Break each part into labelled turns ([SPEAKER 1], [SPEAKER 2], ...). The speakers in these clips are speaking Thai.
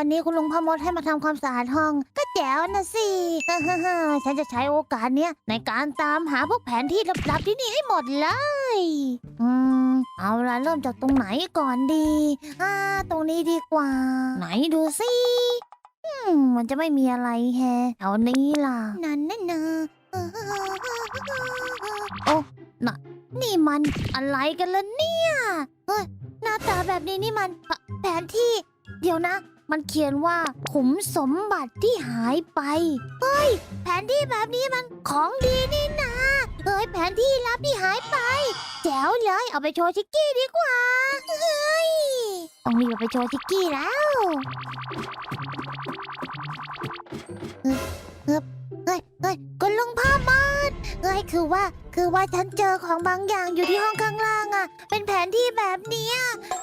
[SPEAKER 1] วันนี้คุณลุงพ่อมดให้มาทำความสะอาดห้อง ก็แจ๋วนะสิ ฉันจะใช้โอกาสเนี้ยในการตามหาพวกแผนที่ลับๆที่นี่ให้หมดเลย อืม เอาละเริ่มจากตรงไหนก่อนดี อ่า ตรงนี้ดีกว่า ไหนดูสิอืมมันจะไม่มีอะไรแฮะแถวนี้ล่ะ นั่นน่ะนะโอ้น่ะนี่มันอะไรกันล่ะเนี่ย เฮ้ย หน้าตาแบบนี้นี่มันแผแผนที่ เดี๋ยวนะ มันเขียนว่าขุมสมบัติที่หายไป เฮ้ย แผนที่แบบนี้มันของดีนี่นะเฮ้ยแผนที่ลับที่หายไป แจ๋วเลย เอาไปโชว์ชิกกี้ดีกว่า เฮ้ย ต้องรีบเอาไปโชว์ชิกกี้แล้วเฮ้ยเฮ้ยเฮ้ยเฮ้ยคุณลุงพ่อมด เฮ้ยคือว่า คือว่าฉันเจอของบางอย่างอยู่ที่ห้องข้างล่างอะเป็นแผนที่แบบเนี้ย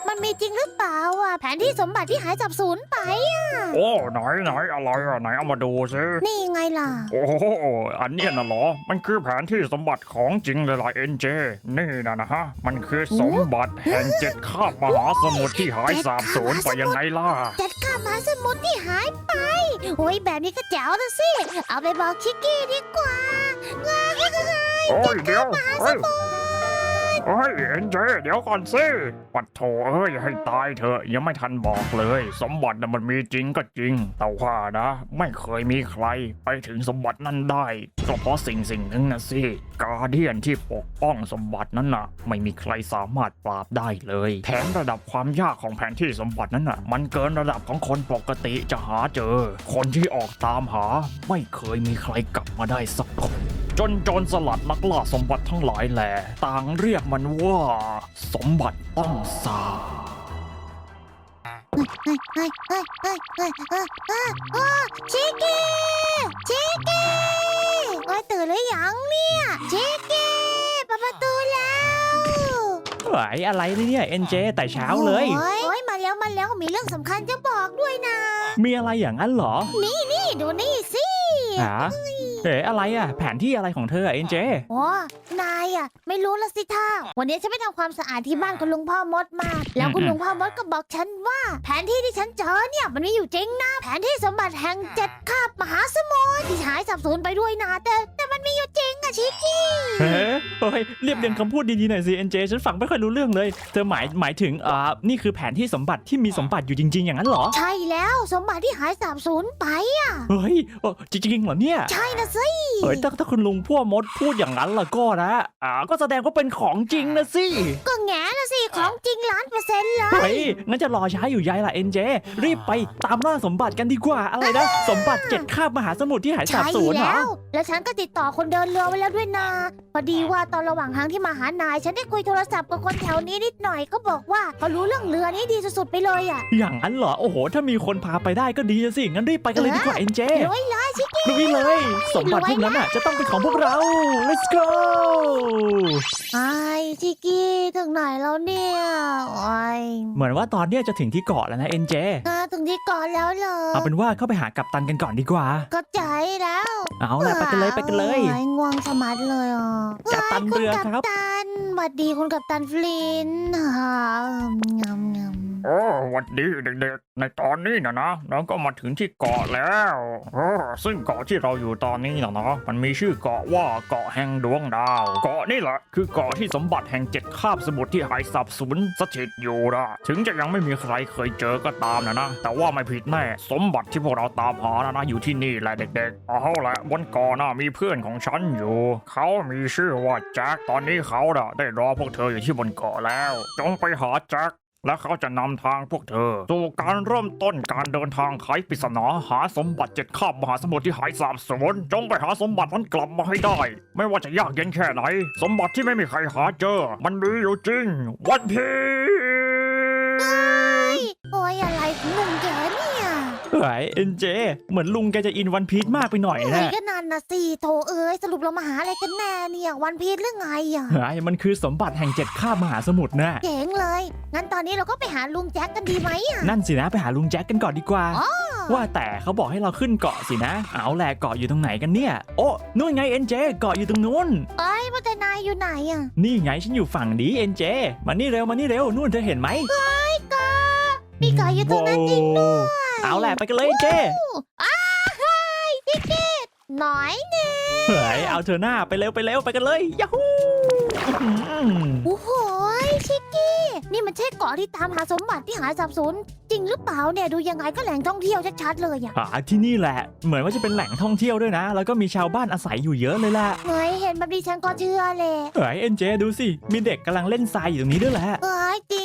[SPEAKER 1] มันมีจริงหรือเปล่าอะ แผนที่สมบัติที่หายสับสูญไปอะ
[SPEAKER 2] โอ้ไหนไหนอะไรอะไหนเอามาดูซิ
[SPEAKER 1] นี่ไงล่ะ
[SPEAKER 2] โอ้โหอันเนี้ยน่ะเหรอ มันคือแผนที่สมบัติของจริงเลยล่ะเอ็นเจ นี่นะนะฮะ มันคือสมบัติแห่งเจ็ดคาบมหาสมุทรที่หายสาบสูญไปยังไงล่ะ
[SPEAKER 1] จัดการมหาสมุทรที่หายไป โอ้ยแบบนี้ก็แจ๋วนะสิ เอาไปบอกชิกกี้ดีกว่า 와,
[SPEAKER 2] 하하하. 어, 어이, 내가, 어이. เฮ้ยเฮ้ยเอ็นเจเดี๋ยวก่อนสิปัดโถเอ้ยให้ตายเถอะยังไม่ทันบอกเลย สมบัติน่ะมันมีจริงก็จริง แต่ว่านะ ไม่เคยมีใครไปถึงสมบัตินั้นได้ก็เพราะสิ่งสิ่งหนึ่งนะสิกาเดียนที่ปกป้องสมบัตินั้นน่ะ ไม่มีใครสามารถปราบได้เลย แถมระดับความยากของแผนที่สมบัตินั้นน่ะ มันเกินระดับของคนปกติจะหาเจอ คนที่ออกตามหา ไม่เคยมีใครกลับมาได้สักคนจนโจรสลัดลักล่าสมบัติทั้งหลายแหล่ต่างเรียกมันว่า สมบัติต้องสาบ
[SPEAKER 1] ชิคกี้ชิคกี้โอ้ตื่นหรือยังเนี่ยชิคกี้ปิดประตูแล้ว
[SPEAKER 3] เฮ้ยอะไรเนี่ยเอ็นเจแต่เช้าเลย
[SPEAKER 1] โอ้ยมาแล้วมาแล้วมีเรื่องสำคัญจะบอกด้วยนะ
[SPEAKER 3] มีอะไรอย่างนั้นเหรอ
[SPEAKER 1] นี่นี่ดูนี่สิ
[SPEAKER 3] ฮะอ อะไรอะแผนที่อะไรของเธอเอ็นเจ
[SPEAKER 1] โอ้นายอะ ไม่รู้ละสิท่า วันนี้ฉันไปทำความสะอาดที่บ้านคุณลุงพ่อมดมา แล้วคุณ
[SPEAKER 3] อืม
[SPEAKER 1] ลุงพ่อมดก็บอกฉันว่า แผนที่ที่ฉันเจอเนี่ยมันมีอยู่จริงนะ แผนที่สมบัติแห่งเจ็ดคาบมหาสมุทรที่หายสับสนไปด้วยนะแต่แต่มันมีอยู่จริงอะชิคกี้
[SPEAKER 3] เฮ้ยเฮ้ยเรียบเรียงคำพูดดีๆหน่อยสิเอ็นเจฉันฟังไม่ค่อยรู้เรื่องเลย เธอหมายหมายถึงอ่านี่คือแผนที่สมบัติที่มีสมบัติอยู่จริง ๆ อย่างนั้นเหรอ
[SPEAKER 1] ใช่แล้วสมบัติที่หายสับสนไปอะ
[SPEAKER 3] เฮ้ยเออจริงๆเหรอเนี่ย
[SPEAKER 1] ใช่นะสิ
[SPEAKER 3] เฮ้ยถ้าถ้าคุณลุงพ่อมดพูดอย่างนั้นล่ะก็นะ อ่า ก็แสดงว่าเป็นของจริงนะสิ
[SPEAKER 1] ก็แง่ละสิของจริงล้านเปอร์เซ็นต์เลย
[SPEAKER 3] เฮ้ยงั้นจะรอช้าอยู่ใยล่ะเอ็นเจ รีบไปตามล่าสมบัติกันดีกว่า อะไรนะ สมบัติเจ็ดคาบมหาสมุทรที่หายสาบ
[SPEAKER 1] ใช่
[SPEAKER 3] สูญเหร
[SPEAKER 1] แล้
[SPEAKER 3] อ
[SPEAKER 1] วแล้วฉันก็ติดต่อคนเดินเรือไว้แล้วด้วยนะ พอดีว่าตอนระหว่างทางที่มาหานาย ฉันได้คุยโทรศัพท์กับคนแถวนี้นิดหน่อยก็บอกว่าเขารู้เรื่องเรือนี้ดีสุดๆไปเลยอะ
[SPEAKER 3] อย่างนั้นเหรอ โอ้โห ถ้ามีคนพาไปได้ก็ดีนะสิ งั้นรีบไปกันเลยดีกว่าเอ็นเจ
[SPEAKER 1] รวยเลยชิคกี้
[SPEAKER 3] ลุยเลยสมบัติพวกนั้นอะจะต้องเป็นของพวกเรา let's go
[SPEAKER 1] ไอ้ชิคกี้ถึงไหนแล้วเนี่ยโอ้ย
[SPEAKER 3] เหมือนว่าตอนเนี้ยจะถึงที่เกาะแล้วนะเอ็นเจ
[SPEAKER 1] มาถึงที่เก่อนแล้วเหรอ
[SPEAKER 3] เอาเป็นว่าเข้าไปหากัปตันกันก่อนดีกว่า
[SPEAKER 1] ก็ใจแล้ว
[SPEAKER 3] เอาล่ะไปกันเลยไปกันเลย
[SPEAKER 1] โอ้ง่วงสมัดเลยอะ
[SPEAKER 3] กัปตันเรือครับ
[SPEAKER 1] ณกัปตันสวัสดีคุณกัปตันฟลินต์ฮ่างำงำ
[SPEAKER 2] โอ้หวัดดีเด็กๆ ในตอนนี้นะนะเราก็มาถึงที่เกาะแล้วโอ้ซึ่งเกาะที่เราอยู่ตอนนี้นะนะมันมีชื่อเกาะว่าเกาะแห่งดวงดาว เกาะนี่แหละคือเกาะที่สมบัติแห่งเจ็ดคาบสมุทรที่หายสับสูญสถิตอยู่นะถึงจะยังไม่มีใครเคยเจอก็ตามนะนะ แต่ว่าไม่ผิดแน่สมบัติที่พวกเราตามหานะนะอยู่ที่นี่แหละเด็กๆเอาละบนเกาะน่ะมีเพื่อนของฉันอยู่ เขามีชื่อว่าแจ็คตอนนี้เขาน่ะได้รอพวกเธออยู่ที่บนเกาะแล้ว จงไปหาแจ็ค และเขาจะนำทางพวกเธอสู่การเริ่มต้นการเดินทางไขปริศนาหาสมบัติเจ็ดข้ามมหาสมุทรที่หายสาบสูญจงไปหาสมบัตินั้นกลับมาให้ได้ ไม่ว่าจะยากเย็นแค่ไหน สมบัติที่ไม่มีใครหาเจอ มันมีอยู่จริง วันพี
[SPEAKER 3] เฮ้ยเอ็นเจ เหมือนลุงแกจะอินวันพีชมากไปหน่อย
[SPEAKER 1] เฮ้
[SPEAKER 3] นะ
[SPEAKER 1] ยก็นั่นนะสิโถเอ้ยสรุปเรามาหาอะไรกันแน่เนี่ยวันพีชหรือไงอะ
[SPEAKER 3] เฮ้ยมันคือสมบัติแห่งเจ็ดคาบมหาสมุทรนะ
[SPEAKER 1] เจ๋งเลย งั้นตอนนี้เราก็ไปหาลุงแจ็คกันดีไหมอะ
[SPEAKER 3] นั่นสินะไปหาลุงแจ็คกันก่อนดีกว่า
[SPEAKER 1] อ๋อ
[SPEAKER 3] ว่าแต่เขาบอกให้เราขึ้นเกาะสินะ เอาแหละเกาะอยู่ตรงไหนกันเนี่ย โอ้นู่นไงเอ็นเจเกาะอยู่ตรงนู้น
[SPEAKER 1] เอ้ยว่าแต่นายอยู่ไหนอะ
[SPEAKER 3] นี่ไงฉันอยู่ฝั่งนี้เอ็นเจมานี่เร็วมานี่เร็วนู่นเธอเห็นไหม
[SPEAKER 1] มีไก่อยู่ตรงนั้นจริงด้วย
[SPEAKER 3] เอาแหละไปกันเลยเจ
[SPEAKER 1] อ้ายชิกกี้หน่อยเนี่ย
[SPEAKER 3] เฮ้ยเอาเธอหน้าไปเร็วไปเร็วไปกันเลยยาฮูอื้อหือ
[SPEAKER 1] โอ้โหชิกกี้ นี่มันใช่เกาะที่ตามหาสมบัติที่หายสับสนจริงหรือเปล่าเนี่ยดูยังไงก็แหล่งท่องเที่ยวชัดๆเลยอะ
[SPEAKER 3] อ่าที่นี่แหละ เหมือนว่าจะเป็นแหล่งท่องเที่ยวด้วยนะ แล้วก็มีชาวบ้านอาศัยอยู่เยอะเลยล่ะ
[SPEAKER 1] เฮ้ยเห็นแบบนี้ฉันก็เชื่อเลย
[SPEAKER 3] เฮ้ยเอ็นเจดูสิมีเด็กกำลังเล่นทรายอยู่ตรงนี้ด้วยแหละ
[SPEAKER 1] เฮ้ยจริงด้วย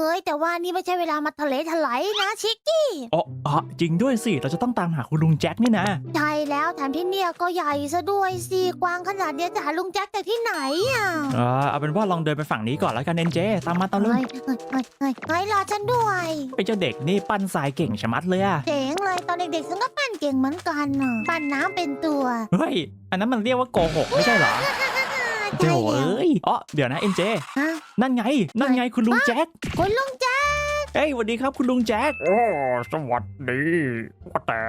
[SPEAKER 1] เฮ้ยแต่ว่านี่ไม่ใช่เวลามาทะเลถลายนะชิกกี้
[SPEAKER 3] อ๋ออ๋อจริงด้วยสิ เราจะต้องตามหาคุณลุงแจ็คนี่นะ
[SPEAKER 1] ใช่แล้วแถมที่เนี่ยก็ใหญ่ซะด้วยสิกว้างขนาดเนี้ยจะหาลุงแจ็คจากที่ไหนอะ
[SPEAKER 3] เออเอาเป็นว่าลองเดินไปฝั่งนี้ก่อนแล้วกันเอ็นเจ ตามมาตามเลย
[SPEAKER 1] เฮ้ยเฮ้ยเฮ้ยเฮ้ยเฮ้ยรอฉันด้วย
[SPEAKER 3] ไอ้เจ้าเด็กนี่ปั้นทรายเก่งชะมัดเลยอะ
[SPEAKER 1] เจ๋งเลยตอนเด็กๆฉันก็ปั้นเก่งเหมือนกันน่ะปั้นน้ำเป็นตัว
[SPEAKER 3] เฮ้ย อันนั้นมันเรียกว่าโกหกไม่ใช่เหรอ
[SPEAKER 1] ใช่
[SPEAKER 3] โจ้
[SPEAKER 1] แล้ว
[SPEAKER 3] เอ้ยอ๋อเดี๋ยวนะเอ็นเจ
[SPEAKER 1] ฮะ
[SPEAKER 3] นั่นไง นั่นไงคุณลุงแจ็ค
[SPEAKER 1] คุณลุงแจ็ค
[SPEAKER 3] เฮ้ยสวัสดีครับคุณลุงแจ็ค
[SPEAKER 2] โอ้สวัสดีว่าแต่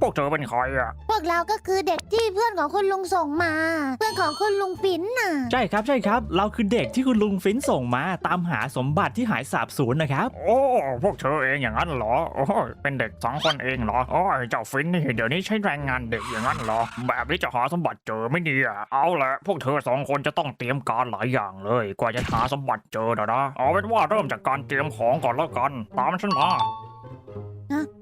[SPEAKER 2] พวกเธอเป็นใครอะ
[SPEAKER 1] พวกเราก็คือเด็กที่เพื่อนของคุณลุงส่งมา เพื่อนของคุณลุงปิ่นน่ะ
[SPEAKER 3] ใช่ครับใช่ครับ เราคือเด็กที่คุณลุงฟินส่งมา ตามหาสมบัติที่หายสาบสูญนะครับ
[SPEAKER 2] โอ้ พวกเธอเองอย่างนั้นเหรอ โอ้ยเป็นเด็กสองคนเองเหรอ โอ้ยเจ้าฟินนี่เดี๋ยวนี้ใช้แรงงานเด็กอย่างนั้นเหรอ แบบนี้จะหาสมบัติเจอไม่ดีอะ เอาละพวกเธอสองคนจะต้องเตรียมการหลายอย่างเลย กว่าจะหาสมบัติเจอนะนะเอาเป็นว่าเริ่มจากการเตรียมของก่อนแล้วกัน ตามฉันมา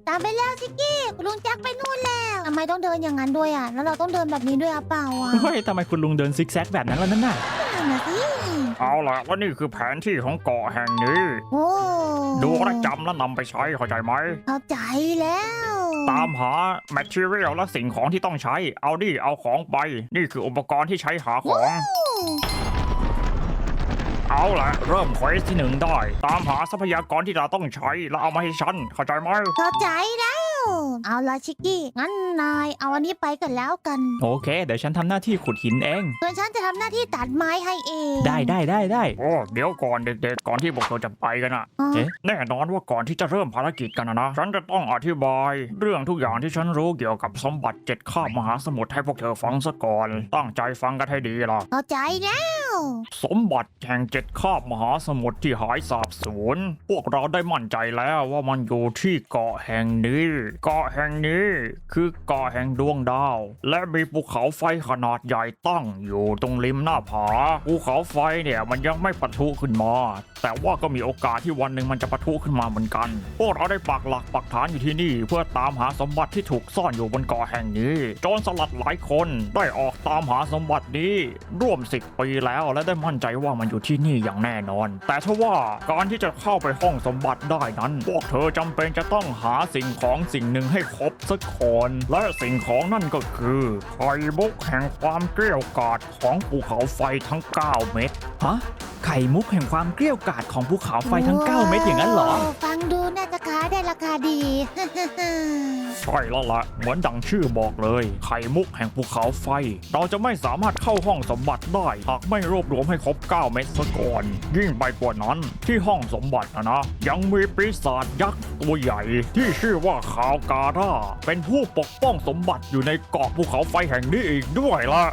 [SPEAKER 1] ตามไปแล้วชิกกี้คุณลุงแจ็คไปนู่นแล้วทำไมต้องเดินอย่างนั้นด้วยอะ แล้วเราต้องเดินแบบนี้ด้วยอะเปล่าอะ
[SPEAKER 3] เฮ้ยทำไมคุณลุงเดินซิกแซกแบบนั้นล่ะนั่นน่ะ
[SPEAKER 1] นั่นน่ะสิ
[SPEAKER 2] เอาละว่านี่คือแผนที่ของเกาะแห่งนี้
[SPEAKER 1] โอ้
[SPEAKER 2] ดูและจำและนำไปใช้เข้าใจไหม
[SPEAKER 1] เข้าใจแล้ว
[SPEAKER 2] ตามหา material และสิ่งของที่ต้องใช้ เอาดิเอาของไป นี่คืออุปกรณ์ที่ใช้หาของ เอาละเริ่มเควสที่หนึ่งได้ ตามหาทรัพยากรที่เราต้องใช้แล้วเอามาให้ฉันเข้าใจไหม
[SPEAKER 1] เข้าใจแล้ว เอาละชิกกี้ งั้นนายเอาอันนี้ไปกันแล้วกัน
[SPEAKER 3] โอเค เดี๋ยวฉันทำหน้าที่ขุดหินเอง
[SPEAKER 1] ส่วนฉันจะทำหน้าที่ตัดไม้ให้เอง
[SPEAKER 3] ได้ได้ได้ได้
[SPEAKER 2] โอ้เดี๋ยวก่อนเด็กๆก่อนที่พวกเราจะไปกันอะ
[SPEAKER 1] อ๋อ
[SPEAKER 3] เอ๊ะ
[SPEAKER 2] แน่นอนว่าก่อนที่จะเริ่มภารกิจกันนะนะฉันจะต้องอธิบาย เรื่องทุกอย่างที่ฉันรู้เกี่ยวกับสมบัติเจ็ดข้ามมหาสมุทรให้พวกเธอฟังซะก่อน ตั้งใจฟังกันให้ดีล่ะ
[SPEAKER 1] เข้าใจแล้ว
[SPEAKER 2] สมบัติแห่งเจ็ดคาบมหาสมุทรที่หายสาบสูญ พวกเราได้มั่นใจแล้วว่ามันอยู่ที่เกาะแห่งนี้เกาะแห่งนี้คือเกาะแห่งดวงดาว และมีภูเขาไฟขนาดใหญ่ตั้งอยู่ตรงริมหน้าผาภูเขาไฟเนี่ยมันยังไม่ปะทุขึ้นมา แต่ว่าก็มีโอกาสที่วันหนึ่งมันจะปะทุขึ้นมาเหมือนกัน พวกเราได้ปักหลักปักฐานอยู่ที่นี่ เพื่อตามหาสมบัติที่ถูกซ่อนอยู่บนเกาะแห่งนี้โจรสลัดหลายคนได้ออกตามหาสมบัตินี้ร่วมสิบปีแล้วและได้มั่นใจว่ามันอยู่ที่นี่อย่างแน่นอน แต่ถ้าว่าการที่จะเข้าไปห้องสมบัติได้นั้นพวกเธอจำเป็นจะต้องหาสิ่งของสิ่งหนึ่งให้ครบสักคนและสิ่งของนั่นก็คือไข่มุกแห่งความเกลี้ยวกราดของภูเขาไฟทั้ง 9 เม็ด
[SPEAKER 3] ฮะไข่มุกแห่งความเกลี้ยวกราดของภูเขาไฟทั้ง 9 เม็ดอย่างนั้นเหรอ
[SPEAKER 1] โฟังดูน่าจะขาย ได้ราคาดี
[SPEAKER 2] ใช่แล้วละเหมือนดังชื่อบอกเลย ไข่มุกแห่งภูเขาไฟ เราจะไม่สามารถเข้าห้องสมบัติได้ หากไม่รวบรวมให้ครบ 9 เม็ดซะก่อน ยิ่งไปกว่านั้นที่ห้องสมบัตินะนะ ยังมีปีศาจยักษ์ตัวใหญ่ ที่ชื่อว่าคาวการ่าเป็นผู้ปกป้องสมบัติอยู่ในเกาะภูเขาไฟแห่งนี้อีกด้วยล่ะ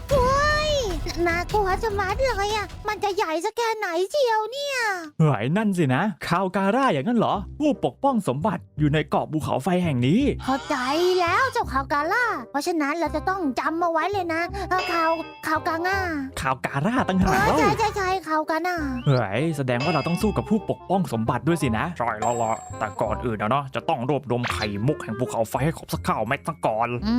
[SPEAKER 1] น่ากลัวจะมัดเลยอะ มันจะใหญ่สักแค่ไหนเชียวเนี่ย
[SPEAKER 3] เฮ้ยนั่นสินะคาวการ่าอย่างนั้นเหรอ ผู้ปกป้องสมบัติอยู่ในเกาะภูเขาไฟแห่งนี้
[SPEAKER 1] เข้าใจแล้วเจ้าข่าวกาล่า เพราะฉะนั้นเราจะต้องจำมาไว้เลยนะเออข่าวข่าวกาง่า
[SPEAKER 3] คาวการ่าตั้ง
[SPEAKER 1] เอ
[SPEAKER 3] หาก
[SPEAKER 1] อ
[SPEAKER 3] แล้ว
[SPEAKER 1] ใช่ใช่ใช่ข่าวกาน่า
[SPEAKER 3] เฮ้ยแสดงว่าเราต้องสู้กับผู้ปกป้องสมบัติด้วยสินะ
[SPEAKER 2] ใช่แล้วละแต่ก่อนอื่นนะเนาะจะต้องรวบรวมไข่มุกแห่งภูเขาไฟให้ครบสักเก้าเม็ดซะก่อน
[SPEAKER 1] อื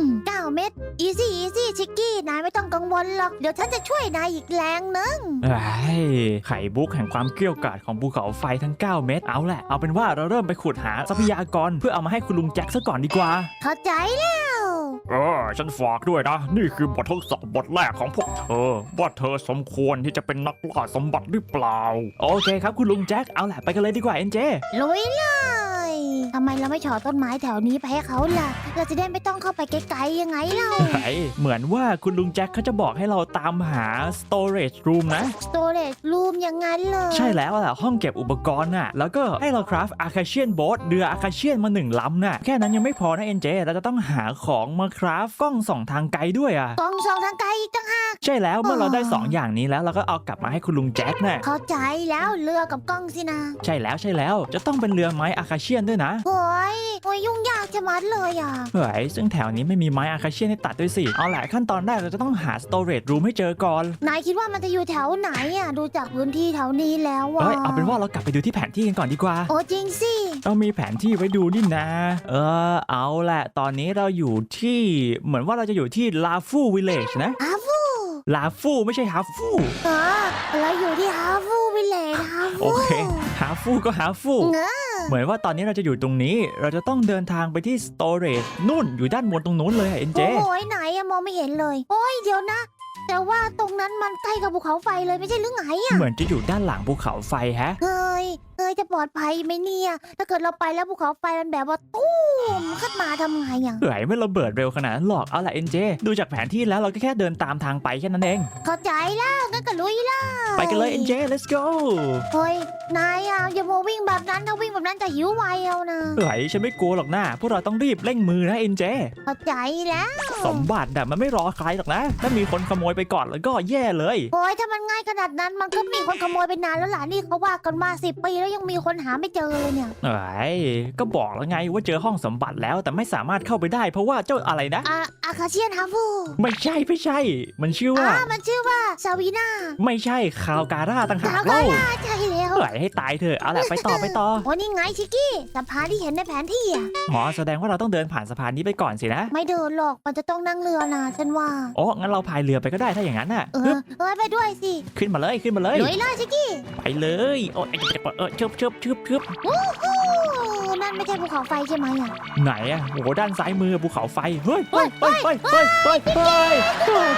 [SPEAKER 1] มเก้าเม็ดอีซี่อีซี่ชิกกี้นายไม่ต้องกังวลหรอก เดี๋ยวฉันจะช่วยนายอีกแรงนึง
[SPEAKER 3] เอ้ยไข่บุกแห่งความเกลี้ยวกราดของภูเขาไฟทั้ง 9 เม็ดเอาแหละ เอาเป็นว่าเราเริ่มไปขุดหาทรัพยากรเพื่อเอามาให้คุณลุงแจ็คซะก่อนดีกว่า
[SPEAKER 1] เข้าใจแล้ว
[SPEAKER 2] เออฉันฝากด้วยนะ นี่คือบททดสอบบทแรกของพวกเธอ ว่าเธอสมควรที่จะเป็นนักล่าสมบัติหรือเปล่า
[SPEAKER 3] โอเคครับคุณลุงแจ็คเอาแหละไปกันเลยดีกว่าเอ็นเจ
[SPEAKER 1] ลุยเลย ทำไมเราไม่ฉอต้นไม้แถวนี้ไปให้เขาล่ะ เราจะได้ไม่ต้องเข้าไปไกลๆยังไงเล่า
[SPEAKER 3] เฮ้ยเหมือนว่าคุณลุงแจ็คเขาจะบอกให้เราตามหา storage room นะ
[SPEAKER 1] storage room อย่างนั้นเลย
[SPEAKER 3] ใช่แล้วแหละห้องเก็บอุปกรณ์น่ะ แล้วก็ให้เราคราฟอาคาเชียนโบ๊ทเรืออาคาเชียนมาหนึ่งลำน่ะ แค่นั้นยังไม่พอนะเอ็นเจเราจะต้องหาของมาคราฟกล้องส่องทางไกลด้วยอะ
[SPEAKER 1] กองสองทางไกลอีกต่างหาก
[SPEAKER 3] ใช่แล้วเมื่อเราได้สองอย่างนี้แล้วเราก็เอากลับมาให้คุณลุงแจ็คน่ะ
[SPEAKER 1] เข้าใจแล้วเรือกับกล้องสินะ
[SPEAKER 3] ใช่แล้วใช่แล้วจะต้องเป็นเรือไม้อาคาเชียนด้วยนะ
[SPEAKER 1] โอ้ยโอ้ยยุ่งยากจะมัดเลยอะ
[SPEAKER 3] เฮ้ยซึ่งแถวนี้ไม่มีไม้อาคาเชียนให้ตัดด้วยสิ เอาแหละขั้นตอนแรกเราจะต้องหา storage room ให้เจอก่อน
[SPEAKER 1] นายคิดว่ามันจะอยู่แถวไหนอะดูจากพื้นที่แถวนี้แล้วอะ
[SPEAKER 3] เอ้ยเอาเป็นว่าเรากลับไปดูที่แผนที่กันก่อนดีกว่า
[SPEAKER 1] โอ้จริงสิ
[SPEAKER 3] เรามีแผนที่ไว้ดูนี่นะ เออ เอาแหละ ตอนนี้เราอยู่ที่เหมือนว่าเราจะอยู่ที่ลาฟูวิลเลจนะ
[SPEAKER 1] ฮาฟู
[SPEAKER 3] ลาฟูไม่ใช่ฮาฟู
[SPEAKER 1] เออเราอยู่ที่ฮาฟู วิลเลจฮาฟู
[SPEAKER 3] โอเคฮาฟูก็ฮาฟู
[SPEAKER 1] เงอะ
[SPEAKER 3] เหมือนว่าตอนนี้เราจะอยู่ตรงนี้ เราจะต้องเดินทางไปที่ storage นู่นอยู่ด้านบนตรงนู้นเลยเอ็นเจ
[SPEAKER 1] โอ้ยไหนอะมองไม่เห็นเลย โอ้ยเดี๋ยวนะ แต่ว่าตรงนั้นมันใกล้กับภูเขาไฟเลยไม่ใช่หรือไงอะ
[SPEAKER 3] เหมือนจะอยู่ด้านหลังภูเขาไฟแฮะ
[SPEAKER 1] เฮ้ยเฮ้ยจะปลอดภัยไหมเนี่ยถ้าเกิดเราไปแล้วภูเขาไฟมันแบบว่าตุ้มขึ้นมาทำไงอะ
[SPEAKER 3] เฮ้ยไม่ระเบิดเร็วขนาดนั้นหรอกเอาละเอ็นเจดูจากแผนที่แล้วเราก็แค่เดินตามทางไปแค่นั้นเอง
[SPEAKER 1] เข้าใจแล้วงั้นก็ลุยแล้ว
[SPEAKER 3] ไปกันเลยเอ็นเจ let's go
[SPEAKER 1] เฮ้ยนายอะอย่ามาวิ่งแบบนั้นถ้าวิ่งแบบนั้นจะหิวไวเอานะ
[SPEAKER 3] เฮ้ยฉันไม่กลัวหรอกนะพวกเราต้องรีบเร่งมือนะเอ็นเจ
[SPEAKER 1] เข้าใจแล้ว
[SPEAKER 3] สมบัติอะมันไม่รอใครหรอกนะ ถ้ามีคนขโมยไปก่อนแล้วก็แย่เลย
[SPEAKER 1] โอ้ยถ้ามันง่ายขนาดนั้นมันก็มีคนขโมยไปนานแล้วล่ะนี่เขาว่ากันมาสิปีแล้วยังมีคนหาไม่เจอเลยเนี่ย
[SPEAKER 3] เอ้ยก็บอกแล้วไงว่าเจอห้องสมบัติแล้วแต่ไม่สามารถเข้าไปได้ เพราะว่าเจ้าอะไรนะ
[SPEAKER 1] อาอาคาเชียนฮาฟู
[SPEAKER 3] ไม่ใช่ไม่ใช่ มันชื่อว่า
[SPEAKER 1] อ่ามันชื่อว่าซาวีนา
[SPEAKER 3] ไม่ใช่คาวการ่าต่างหาก
[SPEAKER 1] ดาวกา
[SPEAKER 3] เล่า
[SPEAKER 1] ล่าใช่แล้ว
[SPEAKER 3] เอ้ยให้ตายเถอะเอาแหละไปต่อไปต่อ
[SPEAKER 1] โอ้นี่ไงชิกกี้สะพานที่เห็นในแผนที่อะ
[SPEAKER 3] อ๋อแสดงว่าเราต้องเดินผ่านสะพานนี้ไปก่อนสินะ
[SPEAKER 1] ไม่เดินหรอกมันจะต้องนั่งเรือนะฉันว่า
[SPEAKER 3] โอ้งั้นเราพายเรือไปก็ได้ได้ถ้าอย่างนั้นน่ะ
[SPEAKER 1] เออเออไปด้วยสิ
[SPEAKER 3] ขึ้นมาเลยขึ้นมาเลย
[SPEAKER 1] ลุยเลยชิกี้
[SPEAKER 3] ไปเลยโอ้ยเออชึเชบเชึบชึบ
[SPEAKER 1] โอ้โหนั่นไม่ใช่ภูเขาไฟใช่ไหมอะ
[SPEAKER 3] ไหนอะโอ้โหด้านซ้ายมือภูเขาไฟเฮ้ยเฮ้ยเฮ้ยเฮ้ยเฮ้ยเฮ้ยเฮ้ย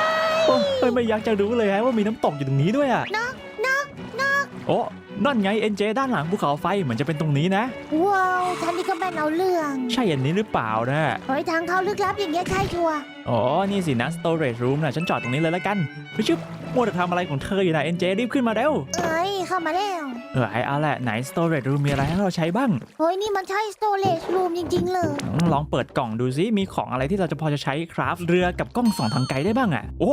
[SPEAKER 3] โอ้ยไม่อยากจะรู้เลยฮะว่ามีน้ำตกอยู่ตรงนี้ด้วยอะ
[SPEAKER 1] นกนกนก
[SPEAKER 3] โอ้ นั่นไงเอ็นเจด้านหลังภูเขาไฟเหมือนจะเป็นตรงนี้นะ
[SPEAKER 1] ว้าวฉันนี่ก็แม่นเอาเรื่อง
[SPEAKER 3] ใช่อันนี้หรือเปล่านะ
[SPEAKER 1] เฮ้ยทางเข้าลึกลับอย่างเงี้ยใช่ชัวร์
[SPEAKER 3] อ๋อ นี่สินะ storage room นะฉันจอดตรงนี้เลยแล้วกันไปชึบมัวแต่ทำอะไรของเธออยู่นะเอ็นเจรีบขึ้นมาเร็ว
[SPEAKER 1] เอ้ยเข้ามาแล้ว
[SPEAKER 3] เออไอเอาแหละไหน storage room มีอะไรให้เราใช้บ้าง
[SPEAKER 1] เฮ้ยนี่มันใช่ storage room จริง ๆ เลย
[SPEAKER 3] อืมลองเปิดกล่องดูซิมีของอะไรที่เราจะพอจะใช้คราฟเรือกับกล้องส่องทางไกลได้บ้างอะโอ้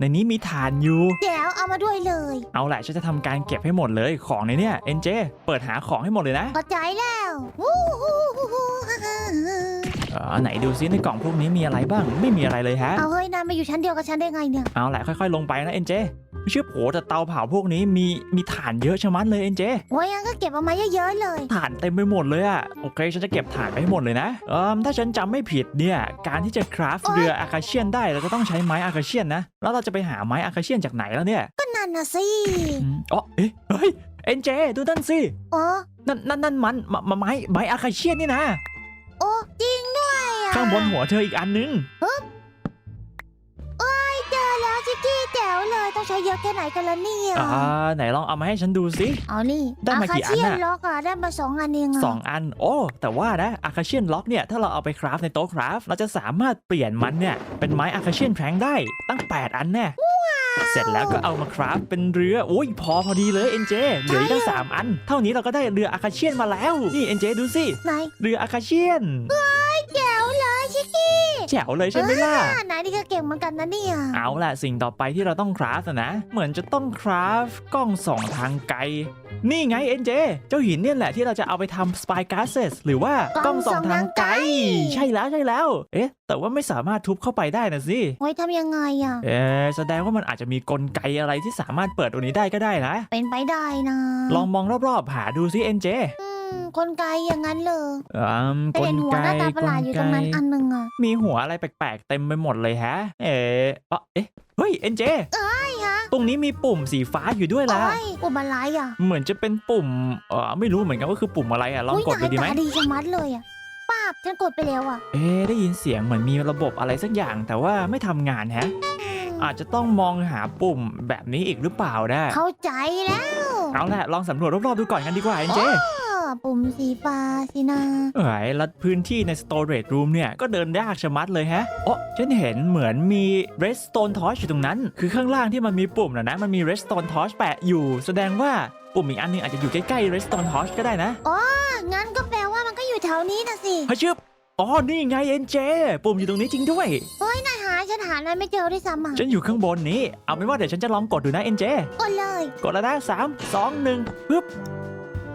[SPEAKER 3] ในนี้มีฐานอยู่
[SPEAKER 1] เดี๋ยวเอามาด้วยเลย
[SPEAKER 3] เอาแหละฉันจะทำการเก็บให้หมดเลยของในเนี้ยเอ็นเจเปิดหาของให้หมดเลยนะ
[SPEAKER 1] เข้าใจแล้ววู้ฮู้ฮู้ฮู้ฮ่าฮ่าฮ่า
[SPEAKER 3] เออไหนดูซิในกล่องพวกนี้มีอะไรบ้าง ไม่มีอะไรเลยฮะ
[SPEAKER 1] เอาเฮ้ยนายมาอยู่ชั้นเดียวกับฉันได้ไงเนี่ย
[SPEAKER 3] เอาแหละค่อยๆ ลงไปนะเอ็นเจไม่เชื่อโหแต่เตาเผาพวกนี้มีมีถ่านเยอะชะมัดเลยเอ็นเจ
[SPEAKER 1] โอ้ยงั้นก็เก็บเอามาเยอะๆเลย
[SPEAKER 3] ถ่านเต็มไปหมดเลยอะโอเคฉันจะเก็บถ่านไปให้หมดเลยนะเออถ้าฉันจำไม่ผิดเนี่ยการที่จะคราฟ
[SPEAKER 1] โอ๊ย
[SPEAKER 3] เรืออาคาเชียนได้เราก็ต้องใช้ไม้อาคาเชียนนะแล้วเราจะไปหาไม้อาคาเชียนจากไหนแล้วเนี่ย
[SPEAKER 1] ก็นั่นน่ะสิ
[SPEAKER 3] อืมอ๋อเอ๊ะเฮ้ยเอ็นเจดูนั่นสิ
[SPEAKER 1] อ๋อ
[SPEAKER 3] นั่นนั่นนั่นมันมมไม้ไม้อาคาเชียนนี่นะ ข้างบนหัวเธออีกอันนึง
[SPEAKER 1] เจอแล้วชิกกี้แจ๋วเลยต้องใช้เยอะแค่ไหนกันละเนี่ย
[SPEAKER 3] อ่าไหนลองเอามาให้ฉันดูสิ
[SPEAKER 1] เอานี่
[SPEAKER 3] ได้มากี่อัน
[SPEAKER 1] อาคาเชียน
[SPEAKER 3] น่ะ
[SPEAKER 1] ล็อกอะได้มาสองอันเองอะ
[SPEAKER 3] สองอัน โอ้ แต่ว่านะอาคาเชียนล็อกเนี่ยถ้าเราเอาไปคราฟในโต๊ะคราฟเราจะสามารถเปลี่ยนมันเนี่ยเป็นไม้อาคาเชียนแพงได้ตั้ง 8 อันแน่เสร็จแล้วก็เอามาคราฟเป็นเรือโอ้ยพอพอดีเลยเอ็นเจเหลืออีกตั้งสามอัน เท่านี้เราก็ได้เรืออาคาเชียนมาแล้ว นี่เอ็นเจดูสิ
[SPEAKER 1] ไหน
[SPEAKER 3] เรืออาคาเชียน แจ๋วเลยใช่ไหมล่ะ
[SPEAKER 1] อ่านายนี่ก็เก่งเหมือนกันนะเนี่ย
[SPEAKER 3] เอาล่ะสิ่งต่อไปที่เราต้องคราฟอะนะ เหมือนจะต้องคราฟกล้องส่องทางไกล นี่ไงเอ็นเจ เจ้าหินเนี่ยแหละที่เราจะเอาไปทำสปายการ์เซสหรือว่ากล้องส่องทางไกล ใช่แล้วใช่แล้ว เอ๊ะ แต่ว่าไม่สามารถทุบเข้าไปได้นะสิ
[SPEAKER 1] โอ้ยทำยังไงอะ
[SPEAKER 3] เอ๊ะแสดงว่ามันอาจจะมีกลไกอะไรที่สามารถเปิดตัวนี้ได้ก็ได้นะ
[SPEAKER 1] เป็นไปได้นะ
[SPEAKER 3] ลองมองรอบๆ หาดูซิเอ็นเจ
[SPEAKER 1] อืม คนไกลอย่างนั้นเลย
[SPEAKER 3] อืม
[SPEAKER 1] แต่
[SPEAKER 3] กล
[SPEAKER 1] เห็นหัว
[SPEAKER 3] ไก
[SPEAKER 1] หน้าตาประหลาดอยู่ตรงนั้น
[SPEAKER 3] กลไก
[SPEAKER 1] อันหนึงอะ
[SPEAKER 3] มีหัวอะไรแปลกๆเต็มไปหมดเลยฮะ เอ๊ะเอ๊ะเอ๊ะเฮ้ยเอ็นเจ
[SPEAKER 1] ใช่ฮะ
[SPEAKER 3] ตรงนี้มีปุ่มสีฟ้าอยู่ด้วยล่ะ
[SPEAKER 1] โอ้ยปุ่มอะไรอะ
[SPEAKER 3] เหมือนจะเป็นปุ่มเออไม่รู้เหมือนกันว่าคือปุ่มอะไรอะลอง
[SPEAKER 1] อุ้ย
[SPEAKER 3] กดดู
[SPEAKER 1] นาย
[SPEAKER 3] ดีไหม
[SPEAKER 1] ตาดีชะมัดเลยอะป้าบฉันกดไปแล้วอะ
[SPEAKER 3] เอ๊ะได้ยินเสียงเหมือนมีระบบอะไรสักอย่างแต่ว่าไม่ทำงานแฮะ
[SPEAKER 1] อืม
[SPEAKER 3] อาจจะต้องมองหาปุ่มแบบนี้อีกหรือเปล่านะ
[SPEAKER 1] เข้าใจแล้ว
[SPEAKER 3] เอาแหละลองสำรวจรอบๆดูก่อนกันดีกว่าเอ็นเจ
[SPEAKER 1] อ๋อ ปุ่มสีฟ้าสินะ
[SPEAKER 3] เอ้ยแล้วพื้นที่ใน storage room เนี่ยก็เดินยากชะมัดเลยฮะโอ้ฉันเห็นเหมือนมี redstone torch อยู่ตรงนั้น คือข้างล่างที่มันมีปุ่มนะนะ มันมี redstone torch แปะอยู่ แสดงว่าปุ่มอีกอันหนึงอาจจะอยู่ใกล้ๆ redstone torch ก็ได้นะ
[SPEAKER 1] อะงั้นก็แปลว่ามันก็อยู่แถวนี้นะสิ
[SPEAKER 3] เฮ้ยชึบอ๋อ นี่ไงเอ็นเจ ปุ่มอยู่ตรงนี้จริงด้วย
[SPEAKER 1] นายหาฉันหานายไม่เจอด้วยซ้ำอะ
[SPEAKER 3] ฉันอยู่ข้างบนนี้ เอาเป็นว่าเดี๋ยวฉันจะลองกดดูนะเอ็นเจ
[SPEAKER 1] ก็เลย
[SPEAKER 3] กดแล้วนะสามสองหนึ่งปึ๊บ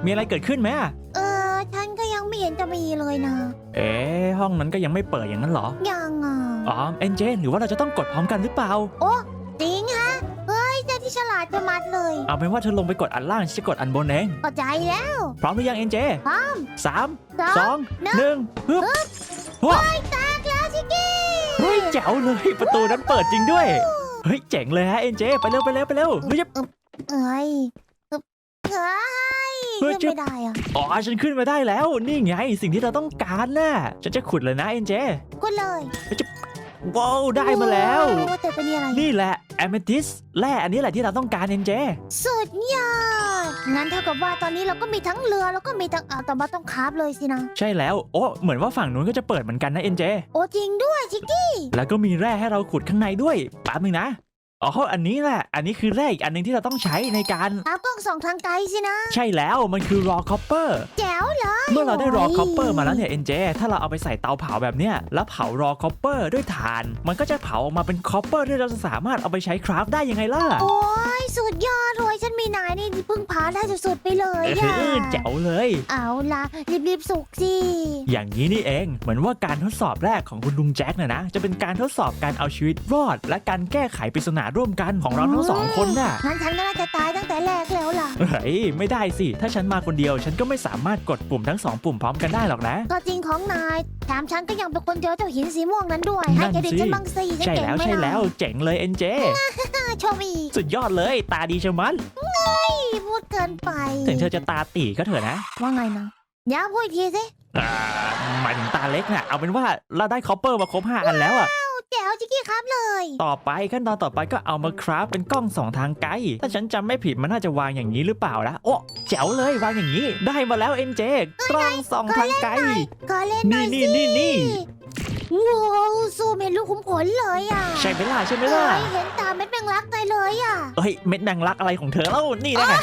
[SPEAKER 3] มีอะไรเกิดขึ้นไหมอะ
[SPEAKER 1] เออ ฉันก็ยังไม่เห็นจะมีเลยนะ
[SPEAKER 3] เอ๊ะห้องนั้นก็ยังไม่เปิดอย่างนั้นเหรอ
[SPEAKER 1] ยังอะ
[SPEAKER 3] อ๋อเอ็นเจหรือว่าเราจะต้องกดพร้อมกันหรือเปล่า
[SPEAKER 1] จริงฮะ เฮ้ยเจ้าที่ฉลาดจะมัดเลย
[SPEAKER 3] เอาเป็นว่าเธอลงไปกดอันล่างฉันจะกดอันบนเอง
[SPEAKER 1] เข้าใจแล้ว
[SPEAKER 3] พร้อมหรือยังเอ็นเจ
[SPEAKER 1] พร้อม
[SPEAKER 3] สาม
[SPEAKER 1] สอ
[SPEAKER 3] สองงหนึ่งปึ๊บ
[SPEAKER 1] ตากแล้วชิคกี้
[SPEAKER 3] เฮ้ยแจ๋วเลยประตูนั้นเปิดจริงด้วย เฮ้ยเจ๋งเลยฮะเอ็นเจไปเร็วไปเร็วไปเร็วเฮ้ย
[SPEAKER 1] เอ้ยเอ้ย เฮ้ย
[SPEAKER 3] เฮ้ย
[SPEAKER 1] ขึ้นไม่ได้อะ
[SPEAKER 3] อ๋อฉันขึ้นมาได้แล้ว นี่ไงสิ่งที่เราต้องการน่ะฉันจะขุดเลยนะเอ็นเจ
[SPEAKER 1] ก็เลย
[SPEAKER 3] ว้าวได้มาแล้ว
[SPEAKER 1] โอ้แต่เป็นอะไร
[SPEAKER 3] นี่แหละแอมเมทิสแร่อันนี้แหละที่เราต้องการเอ็นเจ
[SPEAKER 1] สุดยอดงั้นเท่ากับว่าตอนนี้เราก็มีทั้งเรือแล้วก็มีทั้งอ่าวแต่ว่าต้องคาบเลยสินะ
[SPEAKER 3] ใช่แล้วโอ้เหมือนว่าฝั่งนู้นก็จะเปิดเหมือนกันนะเอ็นเจ
[SPEAKER 1] โอ้จริงด้วยชิคกี้
[SPEAKER 3] แล้วก็มีแร่ให้เราขุดข้างในด้วยแป๊บนึงนะ อ๋ออันนี้แหละ อันนี้คือแร่อีกอันหนึงที่เราต้องใช้ในการ
[SPEAKER 1] คาบกล้องสองทางไกลสินะ
[SPEAKER 3] ใช่แล้วมันคือรอคอปเปอร์
[SPEAKER 1] แจ๋วเลย
[SPEAKER 3] เมื่อเราได้รอ
[SPEAKER 1] โอ้ย
[SPEAKER 3] คอปเปอร์มาแล้วเนี่ยเอ็นเจถ้าเราเอาไปใส่เตาเผาแบบเนี้ยแล้วเผารอคอปเปอร์ด้วยถ่าน มันก็จะเผาออกมาเป็นคอปเปอร์ที่เราจะสามารถเอาไปใช้คราฟได้ยังไงล่ะ
[SPEAKER 1] โอ้ยสุดยอดเลยฉันมีนายนี่พึ่งพาได้สุดๆไปเลย
[SPEAKER 3] เอ
[SPEAKER 1] อะ
[SPEAKER 3] อแจ๋วเลย
[SPEAKER 1] เอาล่ะรีบๆสุกสิ
[SPEAKER 3] อย่างนี้นี่เองเหมือนว่าการทดสอบแรกของคุณลุงแจ็คน่ะนะจะเป็นการทดสอบการเอาชีวิตรอด และการแก้ไขปริศนาร่วมกันของเราทั้งสองคนน่ะ
[SPEAKER 1] งั้นฉันก็น่าจะตายตั้งแต่แรกแล้วล่ะ
[SPEAKER 3] เฮ้ยไม่ได้สิ ถ้าฉันมาคนเดียว ฉันก็ไม่สามารถกดปุ่มทั้งสองปุ่มพร้อมกันได้หรอกนะ
[SPEAKER 1] ก็จริงของนายแถมฉันก็ยังเป็นคนเจอเจ้าหินสีม่วงนั้นด้วย
[SPEAKER 3] นั่
[SPEAKER 1] ให้
[SPEAKER 3] น
[SPEAKER 1] เครดิต
[SPEAKER 3] สิ
[SPEAKER 1] ฉันบ้างสิฉัน
[SPEAKER 3] ใช่
[SPEAKER 1] เก่ง
[SPEAKER 3] แล้ว
[SPEAKER 1] ไหม
[SPEAKER 3] ใช่
[SPEAKER 1] ล่ะ
[SPEAKER 3] แล้วเจ๋งเลยเอ็นเจ
[SPEAKER 1] อ่าชมอีก
[SPEAKER 3] สุดยอดเลยตาดีชะมัด
[SPEAKER 1] พี่พูดเกินไป
[SPEAKER 3] ถึงเธอจะตาตีก็เถอะนะ
[SPEAKER 1] ว่าไงนะอย่าพูดอีกทีสิ
[SPEAKER 3] อ่าหมายถึงตาเล็กน่ะเอาเป็นว่าเราได้คอปเปอร์มาครบ5อันแล้วอะ
[SPEAKER 1] แจ๋วจิกกี้ครับเลย
[SPEAKER 3] ต่อไปขั้นตอนต่อไปก็เอามาคราฟเป็นกล้องสองทางไกล ถ้าฉันจำไม่ผิดมันน่าจะวางอย่างนี้หรือเปล่านะโอ้แจ๋วเลยวางอย่างนี้ ได้มาแล้วเอ็นเจกล้องสองทางไกล
[SPEAKER 1] ขอเล่นหน่
[SPEAKER 3] นี่
[SPEAKER 1] อย
[SPEAKER 3] นี่
[SPEAKER 1] สิ
[SPEAKER 3] นี่นี่
[SPEAKER 1] ว้าวซูมเห็นลูกขุมขนเลยอะ
[SPEAKER 3] ใช่ไหมล่ะใช่ไหม
[SPEAKER 1] เฮ้
[SPEAKER 3] ล่ะ
[SPEAKER 1] ยเห็นตาเม็ดแมงลักได้เลยอะ
[SPEAKER 3] เฮ้ยเม็ดนางรักอะไรของเธอเล่านี่นะ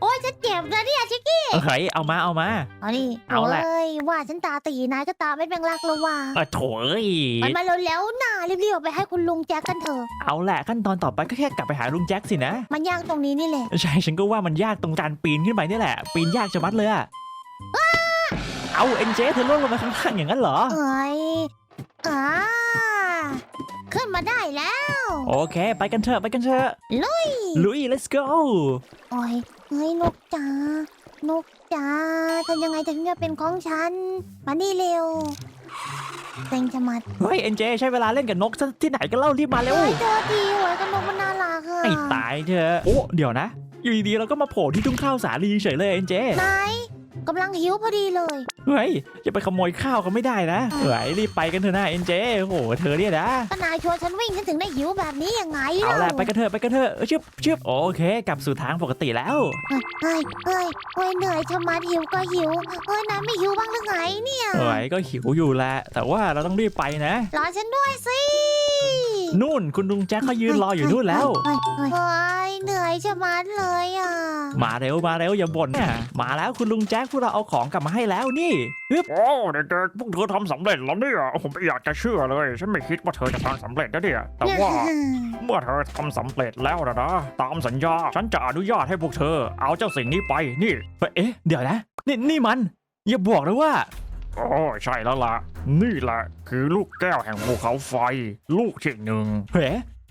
[SPEAKER 1] โอ้ยฉันเจ็บนะเนี่ยชิกกี้
[SPEAKER 3] เฮ้ยเอามาเอามา
[SPEAKER 1] เอาดิ
[SPEAKER 3] เอาแหละ
[SPEAKER 1] โอ้ยว่าฉันตาตีนายก็ตาเม็ดแมงลักแล้วว่ะ
[SPEAKER 3] อะโถเอ้ย
[SPEAKER 1] มันมาเร็วๆหน่ารีบๆออกไปให้คุณลุงแจ็คกันเถอะ
[SPEAKER 3] เอาแหละขั้นตอนต่อไปก็แค่กลับไปหาลุงแจ็คสินะ
[SPEAKER 1] มันยากตรงนี้นี่แหละ
[SPEAKER 3] ใช่ฉันก็ว่ามันยากตรงการปีนขึ้นไปนี่แหละ ปีนยากจะมัดเลยอะเอาเอ็นเจเธอล่วงลงมาข้างล่างอย่างนั้นเหรอ
[SPEAKER 1] เอ้ยอ่าขึ้นมาได้แล้ว
[SPEAKER 3] โอเค ไปกันเถอะไปกันเถอะ
[SPEAKER 1] ลุย
[SPEAKER 3] ลุย let's go
[SPEAKER 1] โอ้ย เฮ้ยนกจ๋านกจ๋าทำยังไงถึงจะเป็นของฉัน มานี่เร็วเต็งจะมัด
[SPEAKER 3] เฮ้ยเอ็นเจใช้เวลาเล่นกับนกซะที่ไหนกันเล่ารีบมาเร็ว
[SPEAKER 1] เฮ้ยเจอทีโอ้ยกันนกมันน่ารักอะ
[SPEAKER 3] ไอ้ตายเธอะโอ้เดี๋ยวนะ อยู่ดีๆเราก็มาโผล่ที่ทุ่งข้าวสาลีเฉยเลยเอ็นเจ
[SPEAKER 1] ไหน กำลังหิวพอดีเลย
[SPEAKER 3] เฮ้ยจะไปขโมยข้าวก็ไม่ได้นะเฮ้ยรีบไปกันเถอะนะเอ็นเจโอ้โหเธอเนี่ยนะ
[SPEAKER 1] ก็นายชวนฉันวิ่งฉันถึงได้หิวแบบนี้ยังไง
[SPEAKER 3] เอา
[SPEAKER 1] เล่า
[SPEAKER 3] ละไปกันเถอะไปกันเถอะเออชึบชึบโอเคกลับสู่ทางปกติแล้ว
[SPEAKER 1] เฮ้ยเฮ้ยเฮ้ยเหนื่อยชะมัดหิวก็หิวเฮ้ยนายไม่หิวบ้างหรือไงเนี่ย
[SPEAKER 3] เฮ้ยก็หิวอยู่แหละแต่ว่าเราต้องรีบไปนะ
[SPEAKER 1] รอฉันด้วยสิ
[SPEAKER 3] นู่นคุณลุงแจ็คเขายืนรออยู่นู่นแล้ว
[SPEAKER 1] เฮ้ยเฮ้ยเฮ้ยเหนื่อยชะมัดเลยอะ
[SPEAKER 3] มาเร็วมาเร็วอย่าบ่นเนี่ยมาแล้วคุณลุงแจ็คพวกเราเอาของกลับมาให้แล้วนี่ฮึบ
[SPEAKER 2] โอ้เด็กๆพวกเธอทำสำเร็จแล้วเนี่ยผมไม่อยากจะเชื่อเลย ฉันไม่คิดว่าเธอจะทำสำเร็จนะเนี่ยแต่ว่า เมื่อเธอทำสำเร็จแล้วนะนะตามสัญญาฉันจะอนุญาตให้พวกเธอ เอาเจ้าสิ่งนี้ไปนี่
[SPEAKER 3] เอ๊ะเดี๋ยวนะ นี่นี่มัน อย่าบอกนะว่า
[SPEAKER 2] โอ้ใช่แล้วล่ะ นี่แหละคือลูกแก้วแห่งภูเขาไฟ ลูกที่หนึ่ง
[SPEAKER 3] เฮ้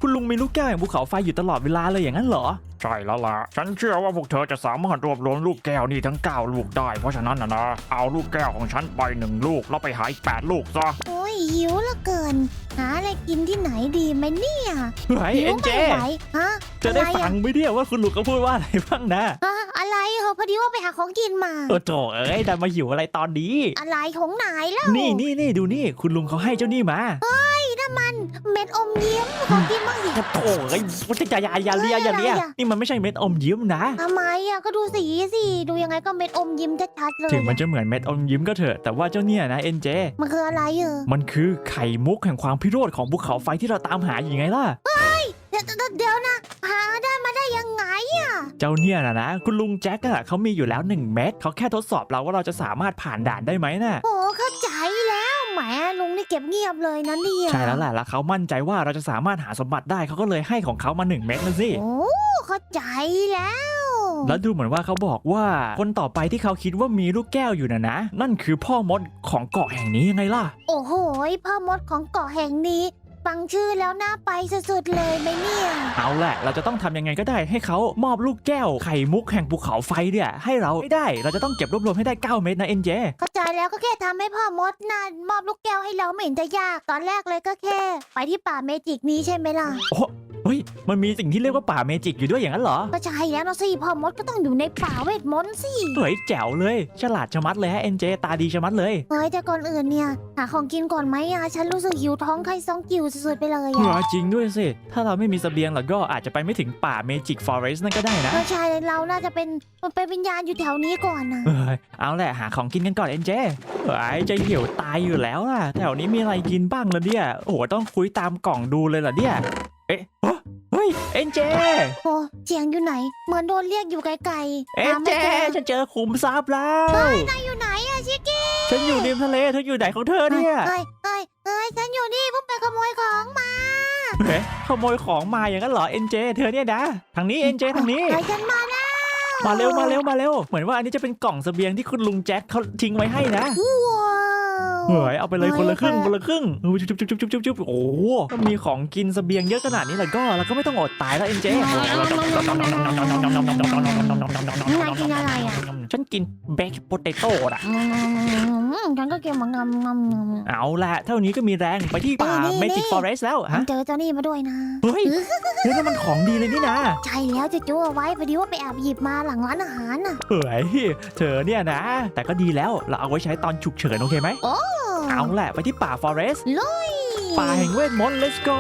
[SPEAKER 3] คุณลุงมีลูกแก้วแห่งภูเขาไฟอยู่ตลอดเวลาเลยอย่างนั้นเหรอ
[SPEAKER 2] ใช่แล้วล่ะ ฉันเชื่อว่าพวกเธอจะสามารถรวบรวมลูกแก้วนี่ทั้ง 9 ลูกได้ เพราะฉะนั้นนะนะ เอาลูกแก้วของฉันไปหนึ่งลูก แล้วไปหาอีกแปดลูกซะ
[SPEAKER 1] โอ้ยหิวเหลือเกิน หาอะไรกินที่ไหนดีไหมเนี่ย
[SPEAKER 3] เฮ้ย
[SPEAKER 1] หิว
[SPEAKER 3] เอ็นเจ
[SPEAKER 1] ไม่ไหวฮะ
[SPEAKER 3] จะได้
[SPEAKER 1] อร
[SPEAKER 3] ฟั
[SPEAKER 1] อะ
[SPEAKER 3] งไหมเนี่ยว่าคุณลุงเขาพูดว่าอะไรบ้างนะ
[SPEAKER 1] ฮะอะไรเหรอพอดีว่าไปหาของกินมา
[SPEAKER 3] เออโถเอ้ยดันมาหิวอะไรตอนนี้
[SPEAKER 1] อะไรของนายแล้ว
[SPEAKER 3] นี่นี่นี่ดูนี่ คุณลุงเขาให้เจ้านี่มา
[SPEAKER 1] น้ำมันเม็ดอมยิ้มของกินบ้างสิ
[SPEAKER 3] โถเอ้ยวัตถุยาอยาเลียอย่าเลีย
[SPEAKER 1] อะไรอะ
[SPEAKER 3] นี่มันไม่ใช่เม็ดอมยิ้มนะ
[SPEAKER 1] ทำไมอะก็ดูสีสิดูยังไงก็เม็ดอมยิ้มชัดๆเลย
[SPEAKER 3] ถึงมันจะเหมือนเม็ดอมยิ้มก็เถอะ แต่ว่าเจ้าเนี่ยนะเอ็นเจ
[SPEAKER 1] มันคืออะไรเออ
[SPEAKER 3] มันคือไข่มุกแห่งความพิโรธของภูเขาไฟที่เราตามหาอย่างไงล่ะ
[SPEAKER 1] เดี๋ยวเดี๋ยวเดี๋ยวนะ หาได้มาได้ยังไงอะ
[SPEAKER 3] เจ้าเนี่ยนะนะคุณลุงแจ็คอะเขามีอยู่แล้ว 1 เม็ดเขาแค่ทดสอบเราว่าเราจะสามารถผ่านด่านได้ไหมน่ะ
[SPEAKER 1] โอ้เข้าใจ แล้วแหมลุงนี่เก็บเงียบเลยนะเนี่ย
[SPEAKER 3] ใช่แล้วแหละแล้วเขามั่นใจว่าเราจะสามารถหาสมบัติได้เขาก็เลยให้ของเขามาหนึ่งเม็ดนะสิ
[SPEAKER 1] โอ้เข้าใจแล้ว
[SPEAKER 3] แล้วดูเหมือนว่าเขาบอกว่าคนต่อไปที่เขาคิดว่ามีลูกแก้วอยู่นะนะ นั่นคือพ่อมดของเกาะแห่งนี้ยังไงล่ะ
[SPEAKER 1] โอ้โหพ่อมดของเกาะแห่งนี้ ฟังชื่อแล้วน่าไปสุดๆเลยไหมเนี่ย
[SPEAKER 3] เอาแหละเราจะต้องทำยังไงก็ได้ให้เขามอบลูกแก้วไข่มุกแห่งภูเขาไฟเนี่ยให้เราไม่ได้ เราจะต้องเก็บรวบรวมให้ได้ 9 เม็ดนะเอ็นเจ
[SPEAKER 1] เข้าใจแล้วก็แค่ทำให้พ่อมดน่ะมอบลูกแก้วให้เราไม่เห็นจะยาก ตอนแรกเลยก็แค่ ไปที่ป่าเมจิกนี้ใช่ไหมล่ะ
[SPEAKER 3] เฮ้ย มันมีสิ่งที่เรียกว่าป่าเมจิกอยู่ด้วยอย่างนั้นเหรอ
[SPEAKER 1] ก็ใช่แล้วนะสิพ่อมดก็ต้องอยู่ในป่าเวทมนต์สิ
[SPEAKER 3] เฮ้ยแจ๋วเลย ฉลาดชะมัดเลยฮะเอ็นเจตาดีชะมัดเลย
[SPEAKER 1] เฮ้ยแต่ก่อนอื่นเนี่ยหาของกินก่อนไหมอะฉันรู้สึกหิวท้องไข้ซองกิวสุดๆไปเลย
[SPEAKER 3] เอ
[SPEAKER 1] อะ
[SPEAKER 3] อจริงด้วยสิ ถ้าเราไม่มีเสบียงเราก็อาจจะไปไม่ถึงป่าเมจิกฟอเรสต์นั่นก็ได้นะ
[SPEAKER 1] ก็ใช่เราน่าจะเป็นมันเป็นวิญญาณอยู่แถวนี้ก่อนนะ
[SPEAKER 3] เอ้ยเอาแหละหาของกินกันก่อนเอ็นเจเฮ้ยจะหิวตายอยู่แล้วล่ะ แถวนี้มีอะไรกินบ้างล่ะเนี่ย โอ้โหต้องคุยตามกล่องดูเลยล่ะเนี่ย เอ๊ะโอ้เฮ้ ยเอ็นเจ
[SPEAKER 1] โอ้เสียงอยู่ไหน เหมือนโดนเรียกอยู่ไกลๆ
[SPEAKER 3] เอ็น
[SPEAKER 1] หา
[SPEAKER 3] เจ
[SPEAKER 1] ไม่เจอ
[SPEAKER 3] ฉันเจอขุมทรัพย์แล้ว
[SPEAKER 1] เฮ้ยนายอยู่ไหนอะชิคกี้
[SPEAKER 3] ฉันอยู่ริมทะเลเธออยู่ไหนของเธอเนี่ย
[SPEAKER 1] เฮ้ยเฮ้ยเฮ้ยฉันอยู่นี่เพิ่งไปขโมยของมา
[SPEAKER 3] เฮ้ยขโมยของมาอย่างนั้นเหรอเอ็นเจ เธอเนี่ยนะทางนี้เอ็นเจทางนี้
[SPEAKER 1] เฮ้ยฉันมาแล้ว
[SPEAKER 3] มาเร็วมาเร็วมาเร็ว เหมือนว่าอันนี้จะเป็นกล่องเสบียงที่คุณลุงแจ็คเขาทิ้งไว้ให้นะ
[SPEAKER 1] ว้าว
[SPEAKER 3] เฮ้ยเอาไปเลยคนละครึ่ง
[SPEAKER 1] เฮ้ย
[SPEAKER 3] คนละครึ่งอู้จุ๊บจุ๊บจุ๊บจุ๊บจุ๊บจุ๊บโอ้โหก็มีของกินเสบียงเยอะขนาดนี้แล้วก็เราก็ไม่ต้องอดตายแล้วเอ็นเจ
[SPEAKER 1] นายกินอะไรอะ
[SPEAKER 3] ฉันกินเบคโปเตโต้อะ
[SPEAKER 1] อืมฉันก็กินเหมือนกันงำ
[SPEAKER 3] เอาละเท่านี้ก็มีแรงไปที่ป่า
[SPEAKER 1] นี่นี่
[SPEAKER 3] เมจิก
[SPEAKER 1] นี่
[SPEAKER 3] ฟอเรสต์แล้ว
[SPEAKER 1] ๆ
[SPEAKER 3] ฮะ
[SPEAKER 1] เจอเจ้านี่มาด้วยนะ
[SPEAKER 3] เฮ้ยเฮ้ยนั่นมันของดีเลยนี่นะ
[SPEAKER 1] ใช่แล้วจะจู้เอาไว้พอดีว่าไปแอบหยิบมาหลังร้านอาหารน่ะ
[SPEAKER 3] เฮ้ยเธอเนี่ยนะ แต่ก็ดีแล้วเราเอาไว้ใช้ตอนฉุกเฉินโอเคไหมเอาแหละไปที่ป่าฟอเรสต์
[SPEAKER 1] ลุย
[SPEAKER 3] ป่าแห่งเวทมนต์ let's go